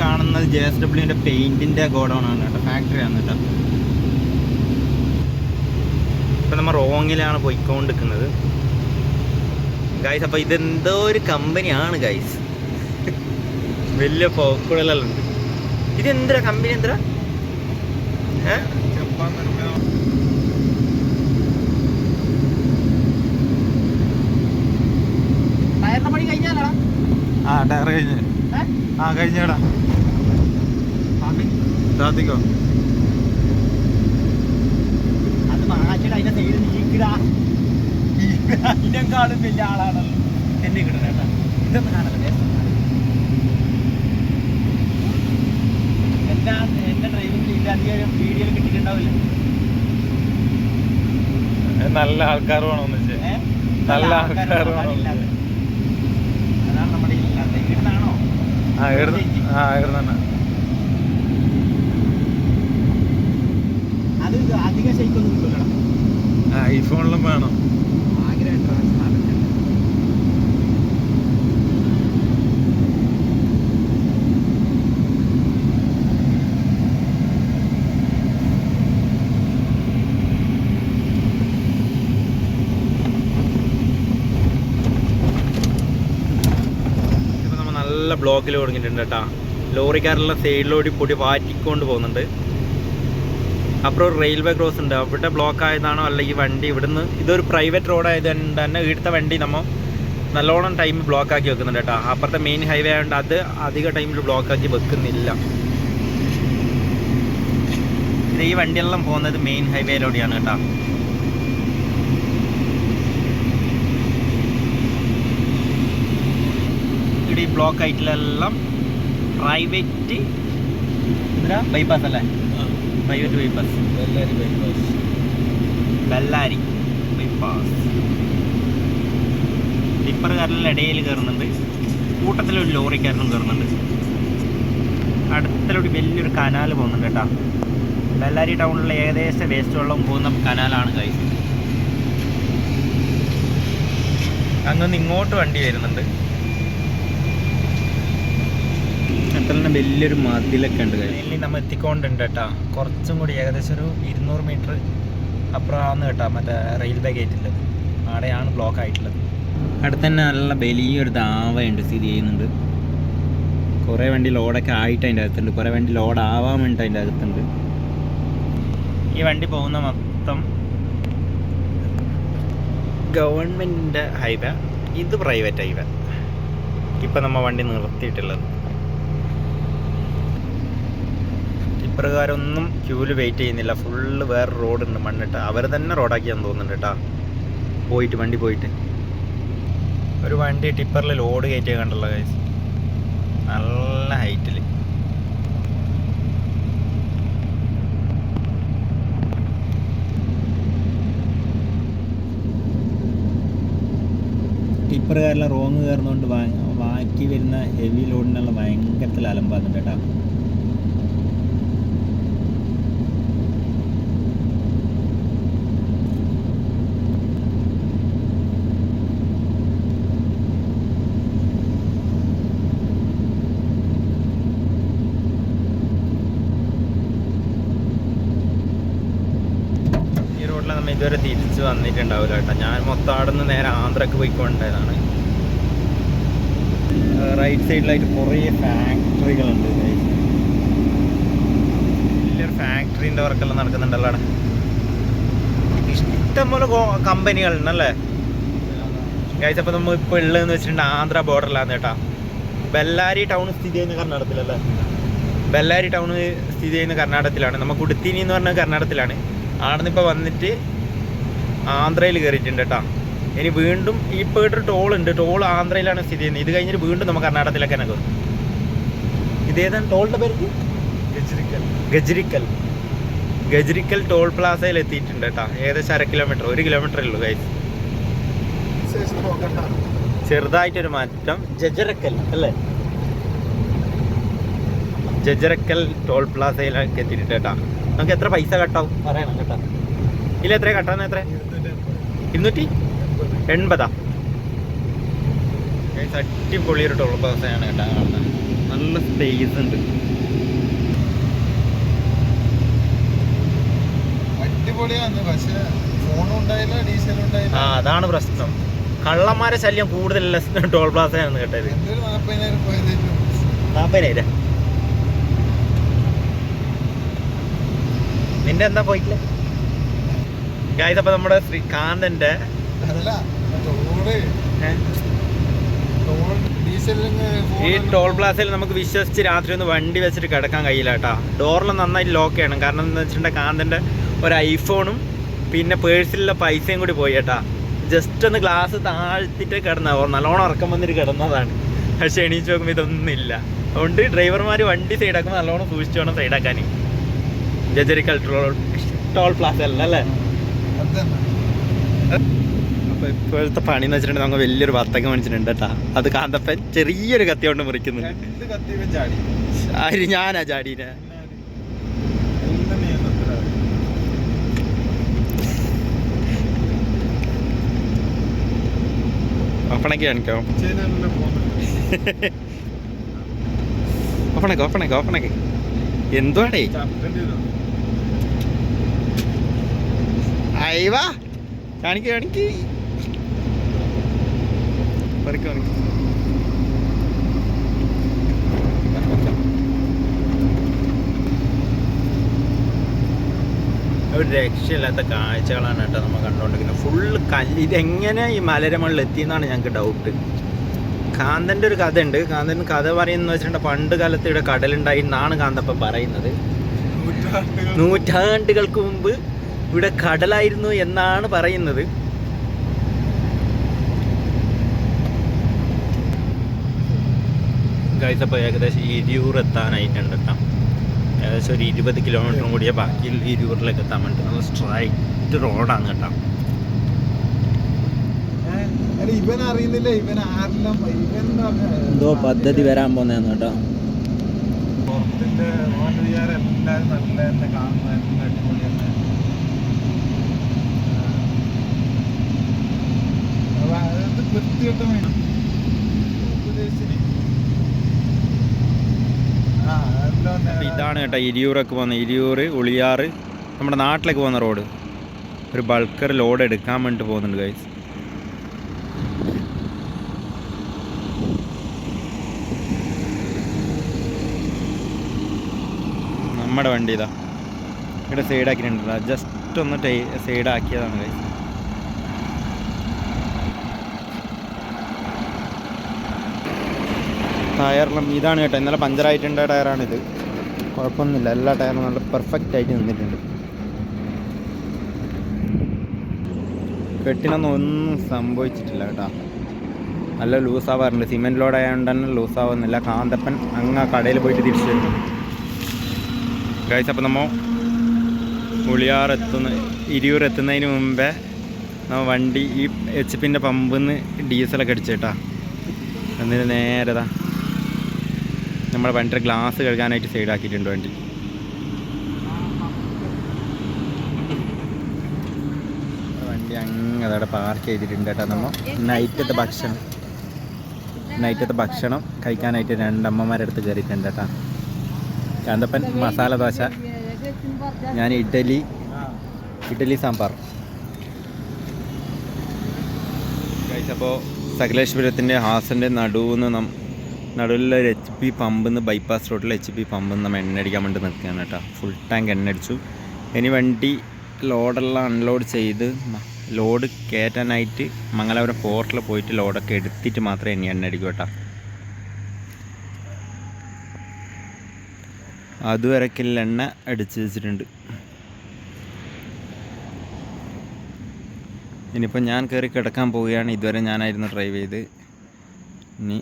കാണുന്നത് J S ഡബ്ല്യുവിന്റെ പെയിന്റിന്റെ ഗോഡൗൺ ആണ് കേട്ടോ ഫാക്ടറി ആണ് കേട്ടോ. ഇപ്പൊ നമ്മൾ റോങ്ങിലാണ് പോയിക്കൊണ്ടിരിക്കുന്നത്. ഗൈസ് അപ്പൊ ഇതെന്തോ ഒരു കമ്പനിയാണ് ഗൈസ് വലിയ പോക്കുകളെല്ലാം ഉണ്ട്. കമ്പനി കഴിഞ്ഞാലടാ ആ ടയർ കഴിഞ്ഞ്. ആ കഴിഞ്ഞടാ നീക്കിടാ. അതിനെക്കാളും വലിയ ആളാണല്ലോ. എന്നെ കിട്ടണ ഇതൊന്നും കാണല്ലേ എന്റെ എന്റെ ഡ്രൈവിംഗ് ഇല്ല അധികം വീഡിയോയിൽ കിട്ടിയിട്ടുണ്ടാവില്ല നല്ല ആൾക്കാർ വേണം വെച്ചാൽ നല്ല ആൾക്കാർ വേണം. ആ ഇവിടുന്ന് ആ ഇവിടുന്ന് തന്നെ അത് അധികം ശരിക്കൊന്നും കിട്ടില്ലടാ ആ ഐഫോണിലും വേണം. നല്ല ബ്ലോക്കിൽ തുടങ്ങിയിട്ടുണ്ട് കേട്ടാ. ലോറിക്കാരെല്ലാം സൈഡിലോടി പൊടി വാറ്റിക്കൊണ്ട് പോകുന്നുണ്ട്. അപ്പുറം റെയിൽവേ ക്രോസ് ഉണ്ട്. അവിടെ ബ്ലോക്ക് ആയതാണോ? അല്ലെങ്കിൽ വണ്ടി ഇവിടുന്ന് ഇതൊരു പ്രൈവറ്റ് റോഡ് ആയതുകൊണ്ട് തന്നെ ഇവിടുത്തെ വണ്ടി നമ്മൾ നല്ലോണം ടൈം ബ്ലോക്ക് ആക്കി വെക്കുന്നുണ്ട് കേട്ടോ. അപ്പുറത്തെ മെയിൻ ഹൈവേ ആയതുകൊണ്ട് അത് അധിക ടൈമിൽ ബ്ലോക്ക് ആക്കി വെക്കുന്നില്ല. ഇത് ഈ വണ്ടിയെല്ലാം പോകുന്നത് മെയിൻ ഹൈവേയിലൂടെയാണ് കേട്ടോ. ഇവിടെ ഈ ബ്ലോക്ക് ആയിട്ടുള്ളെല്ലാം പ്രൈവറ്റ് ബൈപ്പാസ് അല്ലേ? പ്രൈവറ്റ് ബൈപ്പാസ് ബെല്ലാരി ബൈപ്പാസ് ടിപ്പറുകാരെല്ലാം ഇടയിൽ കയറുന്നുണ്ട്. കൂട്ടത്തിലൊരു ലോറിക്കാരനും കയറുന്നുണ്ട്. അടുത്തിലൂടെ വലിയൊരു കനാൽ പോകുന്നുണ്ട് കേട്ടോ. ബെല്ലാരി ടൗണിലുള്ള ഏകദേശം വേസ്റ്റ് വെള്ളം പോകുന്ന കനാലാണ് കഴിച്ചത് അങ്ങനെ ഇങ്ങോട്ട് വണ്ടി വരുന്നുണ്ട്. അത്ര വലിയൊരു മതിലൊക്കെ ഉണ്ട് ഇനി നമ്മൾ എത്തിക്കൊണ്ടുണ്ട് കേട്ടോ. കുറച്ചും കൂടി ഏകദേശം ഒരു ഇരുന്നൂറ് മീറ്റർ അപ്പുറമാണ് കേട്ടോ മറ്റേ റെയിൽവേ ഗേറ്റിൽ അവിടെയാണ് ബ്ലോക്ക് ആയിട്ടുള്ളത്. അവിടെ തന്നെ നല്ല വലിയൊരു ദാവയുണ്ട് സ്ഥിതി ചെയ്യുന്നുണ്ട്. കുറേ വണ്ടി ലോഡൊക്കെ ആയിട്ട് അതിന്റെ അകത്തുണ്ട്. കുറേ വണ്ടി ലോഡ് ആവാൻ വേണ്ടിയിട്ട് അതിന്റെ അകത്തുണ്ട്. ഈ വണ്ടി പോകുന്ന മൊത്തം ഗവൺമെന്റിന്റെ ഹൈവേ ഇത് പ്രൈവറ്റ് ഹൈവേ. ഇപ്പം നമ്മൾ വണ്ടി നിർത്തിയിട്ടുള്ളത്. ടിപ്പറുകാരൊന്നും ക്യൂൽ വെയിറ്റ് ചെയ്യുന്നില്ല. ഫുള്ള് വേറെ റോഡുണ്ട് മണ്ണിട്ട്. അവർ തന്നെ റോഡാക്കിയാന്ന് തോന്നുന്നുണ്ട് കേട്ടോ. പോയിട്ട് വണ്ടി പോയിട്ട്. ഒരു വണ്ടി ടിപ്പറിൽ ലോഡ് കയറ്റിയ കണ്ടല്ലോ ഗൈസ് നല്ല ഹൈറ്റിൽ ടിപ്പറുകാരെല്ലാം റോങ് കയറുന്നതുകൊണ്ട് ബാക്കി വരുന്ന ഹെവി ലോഡിനുള്ള ഭയങ്കരത്തിൽ അലമ്പാകുന്നുണ്ട് കേട്ടോ. റോഡിൽ നമ്മൾ ഇതുവരെ തിരിച്ച് വന്നിട്ടുണ്ടാവില്ല കേട്ടോ. ഞാൻ മൊത്തം അവിടെ നിന്ന് നേരെ ആന്ധ്രക്ക് പോയിക്കൊണ്ടതാണ് റൈറ്റ് സൈഡിലായിട്ട് കുറേ ഫാക്ടറികളുണ്ട്. വലിയൊരു ഫാക്ടറീന്റെ വർക്കെല്ലാം നടക്കുന്നുണ്ടല്ലോ അവിടെ. ഇഷ്ടംപോലെ കമ്പനികളുണ്ടല്ലേ ഗൈസ് അപ്പോൾ നമ്മൾ ഇപ്പോൾ ഉള്ളതെന്ന് വെച്ചിട്ടുണ്ടെങ്കിൽ ആന്ധ്ര ബോർഡറിലാണ് കേട്ടോ. ബെല്ലാരി ടൗൺ സ്ഥിതി ചെയ്യുന്ന കർണാടകത്തിലല്ലേ? ബെല്ലാരി ടൗൺ സ്ഥിതി ചെയ്യുന്ന കർണാടകത്തിലാണ്. നമുക്ക് ഉടുത്തിനി എന്ന് പറഞ്ഞ കർണാടകത്തിലാണ്. ആടുന്ന് ഇപ്പോൾ വന്നിട്ട് ആന്ധ്രയിൽ കയറിയിട്ടുണ്ട് കേട്ടോ. ഇനി വീണ്ടും ഇപ്പോൾ ഒരു ടോൾ ഉണ്ട്. ടോൾ ആന്ധ്രയിലാണ് സ്ഥിതി ചെയ്യുന്നത്. ഇത് കഴിഞ്ഞിട്ട് വീണ്ടും നമുക്ക് കർണാടകത്തിലേക്ക് തന്നെ കയറും ഇതേതാണ് ടോളിന്റെ പേര്? ഗജരിക്കൽ. ഗജരിക്കൽ. ടോൾ പ്ലാസയിൽ എത്തിയിട്ടുണ്ട് കേട്ടോ. ഏകദേശം അര കിലോമീറ്റർ ഒരു കിലോമീറ്റർ ഉള്ളൂ ഗൈസ് ചെറുതായിട്ടൊരു മാറ്റം. ജജറക്കൽ അല്ലേ? ജജറക്കൽ ടോൾ പ്ലാസയിലേക്ക് എത്തിയിട്ടുണ്ട് കേട്ടോ. നമുക്ക് എത്ര പൈസ കട്ടാവും? പറയണം കേട്ടോ. ഇല്ല എത്ര കട്ടാന്ന് എത്ര? ഇരുന്നൂറ്റി എൺപതാ? അടിപൊളി ഒരു ടോൾ കേട്ടാ കേട്ടോ കാണുന്നത്. നല്ല സ്പേസ് ഉണ്ട്. അടിപൊളിയാണ് പക്ഷെ ഫോണും ഉണ്ടായില്ല ഡീസലും ഉണ്ടായില്ല. ആ അതാണ് പ്രശ്നം. കള്ളന്മാരെ ശല്യം കൂടുതലുള്ള ടോൾ പ്ലാസയാണ് കേട്ടത്. നാപ്പതിനായിരം നാപ്പതിനായിരം? നിന്റെ എന്താ പോയിട്ടില്ല? ഗായ്സ് അപ്പൊ നമ്മുടെ ശ്രീകാന്തന്റെ ഈ ടോൾ പ്ലാസയിൽ നമുക്ക് വിശ്വസിച്ച് രാത്രി ഒന്ന് വണ്ടി വെച്ചിട്ട് കിടക്കാൻ കഴിയില്ല കേട്ടാ. ഡോറിൽ നന്നായിട്ട് ലോക്ക് ചെയ്യണം. കാരണം എന്താ വെച്ചിട്ടുണ്ടെങ്കിൽ കാന്തന്റെ ഒരു ഐഫോണും പിന്നെ പേഴ്സിലുള്ള പൈസയും കൂടി പോയി കേട്ടാ. ജസ്റ്റ് ഒന്ന് ഗ്ലാസ് താഴ്ത്തിട്ട് കിടന്ന. നല്ലോണം ഉറക്കം വന്നിട്ട് കിടന്നതാണ്. പക്ഷെ എണീച്ച് നോക്കുമ്പോൾ ഇതൊന്നും ഇല്ല അതുകൊണ്ട് ഡ്രൈവർമാർ വണ്ടി സൈഡാക്കുമ്പോൾ നല്ലോണം സൂക്ഷിച്ചു വേണം സൈഡാക്കാൻ ജജരിക്കൽ ടോൾ ടോൾ പ്ലാസ അല്ല? അപ്പോൾ ഇപ്പോഴത്തെ പണി എന്ന് വെച്ചിട്ടുണ്ടെങ്കിൽ നമുക്ക് വലിയൊരു വത്തക്കം മേടിച്ചിട്ടുണ്ട് കേട്ടാ. അത് കാന്തപ്പൻ ചെറിയൊരു കത്തി കൊണ്ട് മുറിക്കുന്നുണ്ട്. ആര്? ഞാനാ ചാടീനെ. ഓപ്പണൊക്കെ കാണിക്കോ? ഓപ്പണൊക്കെ ഓപ്പണൊക്കെ ഓപ്പണൊക്കെ. എന്തുവാടേ? അയവാ കാണിക്ക് കാണിക്ക് ഒരു രക്ഷയില്ലാത്ത കാഴ്ചകളാണ് കേട്ടോ നമ്മൾ കണ്ടുകൊണ്ടിരിക്കുന്നത്. ഫുള്ള് കല്ല് ഇതെങ്ങനെ ഈ മലരമകളിൽ എത്തിയെന്നാണ് ഞങ്ങൾക്ക് ഡൗട്ട് കാന്തന്റെ ഒരു കഥ ഉണ്ട് കാന്തൻ കഥ പറയുന്നത് വെച്ചിട്ടുണ്ടെങ്കിൽ പണ്ട് കാലത്ത് ഇവിടെ കടലുണ്ടായി എന്നാണ് കാന്തപ്പം പറയുന്നത്. നൂറ്റാണ്ടുകൾ നൂറ്റാണ്ടുകൾക്ക് മുമ്പ് ഇവിടെ കടലായിരുന്നു എന്നാണ് പറയുന്നത്. ഗൈസ് അപ്പോൾ ഏകദേശം ഇരിയൂർ എത്താനായിട്ടുണ്ട് കേട്ടോ. ഏകദേശം ഒരു ഇരുപത് കിലോമീറ്ററും കൂടിയ ബാക്കി ഇരിയൂറിലേക്ക് എത്താൻ വേണ്ടി. നല്ല സ്ട്രൈറ്റ് റോഡാണ് കേട്ടോ. ഇവൻ അറിയുന്നില്ല. ഇവൻ ആരെല്ലാം എന്തോ പദ്ധതി വരാൻ പോന്നേന്ന് കേട്ടോ. പുറത്തിന്റെ എല്ലാരും നല്ല തന്നെ കാണുന്ന എല്ലാം അടിപൊളി തന്നെ അപ്പൊ അത് വൃത്തികെട്ട വേണം. ഉപദേശിനി ഇതാണ് കേട്ടോ ഇരിയൂറൊക്കെ പോകുന്ന ഇരിയൂർ ഉളിയാറ് നമ്മുടെ നാട്ടിലേക്ക് പോകുന്ന റോഡ്. ഒരു ബൾക്കർ ലോഡ് എടുക്കാൻ വേണ്ടിട്ട് പോകുന്നുണ്ട് ഗൈസ് നമ്മുടെ വണ്ടി ഇതാ. ഇവിടെ സൈഡാക്കിയിട്ടുണ്ട് ജസ്റ്റ് ഒന്ന് ടൈ സൈഡാക്കിയതാണ് ഗൈസ് ടയറിലും ഇതാണ് കേട്ടോ. ഇന്നലെ പഞ്ചറായിട്ടുണ്ട് ടയറാണിത്. കുഴപ്പമൊന്നുമില്ല. എല്ലാ ടയറും നല്ല പെർഫെക്റ്റ് ആയിട്ട് നിന്നിട്ടുണ്ട്. കെട്ടിനൊന്നും ഒന്നും സംഭവിച്ചിട്ടില്ല കേട്ടോ. നല്ല ലൂസാവാറുണ്ട് സിമെന്റ് ലോഡ് ആയതുകൊണ്ട് തന്നെ ലൂസാവുന്നില്ല കാന്തപ്പൻ അങ്ങ് കടയിൽ പോയിട്ട് തിരിച്ചു വരുന്നു കഴിച്ച് അപ്പം നമ്മൾ ഉളിയാർ എത്തുന്ന ഇരിയൂർ എത്തുന്നതിന് മുമ്പേ നമ്മൾ വണ്ടി ഈ എച്ച് പിന്റെ പമ്പിൽ നിന്ന് ഡീസലൊക്കെ അടിച്ചേട്ടാ. എന്നിട്ട് നേരതാ നമ്മുടെ വണ്ടിയുടെ ഗ്ലാസ് കഴുകാനായിട്ട് സൈഡാക്കിയിട്ടുണ്ട് വണ്ടി. വണ്ടി അങ്ങനെ അവിടെ പാർക്ക് ചെയ്തിട്ടുണ്ട് കേട്ടോ. നമ്മൾ നൈറ്റത്തെ ഭക്ഷണം. നൈറ്റത്തെ ഭക്ഷണം കഴിക്കാനായിട്ട് രണ്ടമ്മമാരുടെ അടുത്ത് കയറിയിട്ടുണ്ട് കേട്ടോ. കാന്തപ്പൻ മസാല ദോശ ഞാൻ ഇഡലി ഇഡലി സാമ്പാർ. കഴിച്ചപ്പോൾ സകലേശ്വരത്തിന്റെ ഹാസന്റെ നടുവിന്ന് നം നടുവിലുള്ള ഒരു എച്ച് പി പമ്പ് നിന്ന് ബൈപ്പാസ് റോഡിൽ എച്ച് പി പമ്പിൽ നമ്മൾ എണ്ണ അടിക്കാൻ വേണ്ടി നിൽക്കുകയാണ് കേട്ടോ. ഫുൾ ടാങ്ക് എണ്ണ അടിച്ചു. ഇനി വണ്ടി ലോഡെല്ലാം അൺലോഡ് ചെയ്ത് ലോഡ് കയറ്റാനായിട്ട് മംഗലാപുരം പോർട്ടിൽ പോയിട്ട് ലോഡൊക്കെ എടുത്തിട്ട് മാത്രമേ ഇനി എണ്ണ അടിക്കൂ കേട്ടോ. അതുവരക്കില്ല എണ്ണ അടിച്ച് വെച്ചിട്ടുണ്ട്. ഇനിയിപ്പോൾ ഞാൻ കയറി കിടക്കാൻ പോവുകയാണ്. ഇതുവരെ ഞാനായിരുന്നു ഡ്രൈവ് ചെയ്ത്. ഇനി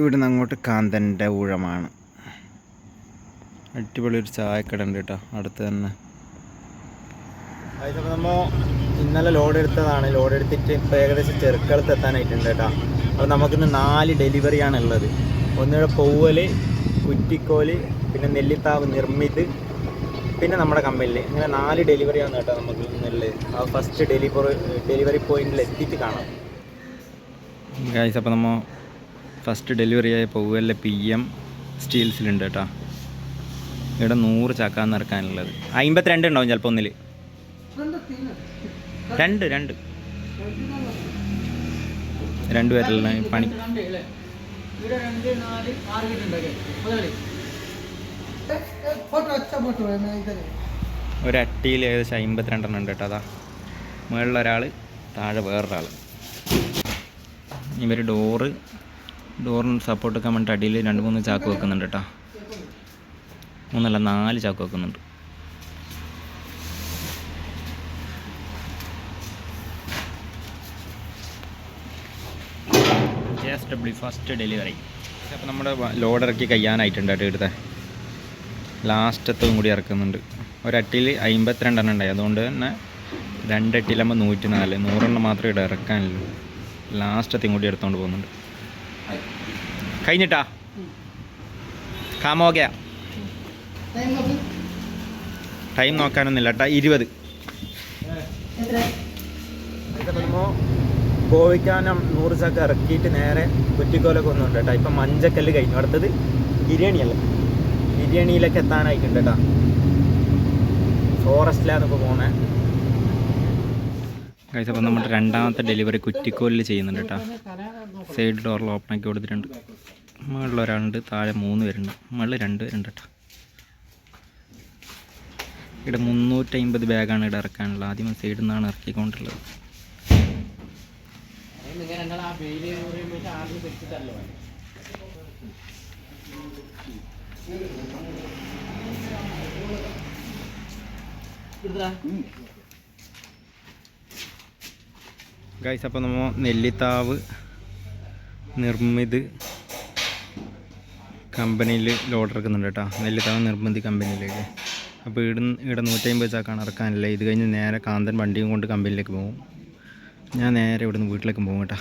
ഇവിടുന്ന് അങ്ങോട്ട് കാന്തന്റെ ഊഴമാണ്. അടിപൊളി ഒരു ചായക്കട ഉണ്ട് കേട്ടോ അടുത്ത് തന്നെ. നമ്മൾ ഇന്നലെ ലോഡ് എടുത്തതാണ്. ലോഡ് എടുത്തിട്ട് ഇപ്പോൾ ഏകദേശം ചെറുക്കളത്ത് എത്താനായിട്ടുണ്ട് കേട്ടോ. അപ്പോൾ നമുക്കിന്ന് നാല് ഡെലിവറിയാണ് ഉള്ളത്. ഒന്നിവിടെ പൂവൽ കുറ്റിക്കോൽ പിന്നെ നെല്ലിത്താവ് നിർമ്മിത് പിന്നെ നമ്മുടെ കമ്പനിയിൽ ഇങ്ങനെ നാല് ഡെലിവറിയാണ് കേട്ടോ നമുക്ക് ഇന്നുള്ളത്. ആ ഫസ്റ്റ് ഡെലിവറി ഡെലിവറി പോയിന്റിൽ എത്തിയിട്ട് കാണാം. ഗൈസ് അപ്പോൾ നമ്മൾ ഫസ്റ്റ് ഡെലിവറി ആയ പൗവലിലെ പി എം സ്റ്റീൽ സിലിണ്ടർ കേട്ടോ. ഇവിടെ നൂറ് ചക്ക നിറക്കാനുള്ളത് അമ്പത്തിരണ്ട് ഉണ്ടാവും ചിലപ്പോൾ ഒന്നിൽ രണ്ട് രണ്ട്. രണ്ട് പേരല്ല പണി. ഒരട്ടിയിൽ ഏകദേശം അമ്പത്തിരണ്ടെണ്ണം ഉണ്ട് കേട്ടോ അതാ. മുകളിലൊരാൾ താഴെ വേറൊരാൾ ഇവർ ഡോറ് ഡോറിന് സപ്പോർട്ട് വെക്കാൻ വേണ്ടിയിട്ട് അടിയിൽ രണ്ട് മൂന്ന് ചാക്ക് വെക്കുന്നുണ്ട് കേട്ടോ മൂന്നല്ല നാല് ചാക്ക് വെക്കുന്നുണ്ട്. ജെ എസ് ഫസ്റ്റ് ഡെലിവറി അപ്പോൾ നമ്മുടെ ലോഡ് ഇറക്കി കഴിയാനായിട്ടുണ്ട് കേട്ടോ ഇവിടുത്തെ. ലാസ്റ്റത്തും കൂടി ഇറക്കുന്നുണ്ട്. ഒരട്ടിയിൽ അമ്പത്തിരണ്ടെണ്ണം ഉണ്ടായി. അതുകൊണ്ട് തന്നെ രണ്ടട്ടിയിലാകുമ്പോൾ നൂറ്റി നാല് നൂറെണ്ണം മാത്രമേ ഇവിടെ ഇറക്കാനുള്ളൂ. ലാസ്റ്റത്തെയും കൂടി എടുത്തുകൊണ്ട് പോകുന്നുണ്ട്. കഴിഞ്ഞിട്ടാ? കാമോകയാ ടൈം നോക്കാനൊന്നുമില്ല കേട്ടാ ഇരുപത്. കോവിക്കാനം നൂറ് ചക്ക ഇറക്കിയിട്ട് നേരെ കുറ്റിക്കോലൊക്കെ ഒന്നും ഉണ്ട് കേട്ടോ ഇപ്പം മഞ്ചക്കല്ല് കഴിഞ്ഞു. അടുത്തത് ബിരിയാണിയല്ല? ബിരിയാണിയിലൊക്കെ എത്താനായിട്ടുണ്ട് കേട്ടോ ഫോറസ്റ്റിലാണ് ഇപ്പോൾ പോകുന്നത് കഴിച്ച അപ്പോൾ നമ്മുടെ രണ്ടാമത്തെ ഡെലിവറി കുറ്റിക്കോലിൽ ചെയ്യുന്നുണ്ട് കേട്ടോ. സൈഡ് ഡോറിൽ ഓപ്പൺ ആക്കി കൊടുത്തിട്ടുണ്ട്. മുകളിൽ ഒരാളുണ്ട് താഴെ മൂന്ന് പേരുണ്ട്. മുകളിൽ രണ്ട് പേരുണ്ട് കേട്ടോ. ഇവിടെ മുന്നൂറ്റമ്പത് ബാഗാണ് ഇവിടെ ഇറക്കാനുള്ളത്. ആദ്യം സൈഡിൽ നിന്നാണ് ഇറക്കിക്കൊണ്ടുള്ളത് നിങ്ങൾ ഗൈസ് അപ്പോൾ നമ്മൾ നെല്ലിത്താവ് നിർമ്മിത് കമ്പനിയിൽ ലോഡ് ഇറക്കുന്നുണ്ട് കേട്ടോ നെല്ലിത്താവ് നിർമ്മിതി കമ്പനിയിലേക്ക്. അപ്പോൾ ഇവിടെ ഇവിടെ നൂറ്റമ്പത് ചാക്കാണ് ഇറക്കാനല്ലേ ഇത് കഴിഞ്ഞ് നേരെ കാന്തൻ വണ്ടിയും കൊണ്ട് കമ്പനിയിലേക്ക് പോകും. ഞാൻ നേരെ ഇവിടുന്ന് വീട്ടിലേക്ക് പോകും കേട്ടോ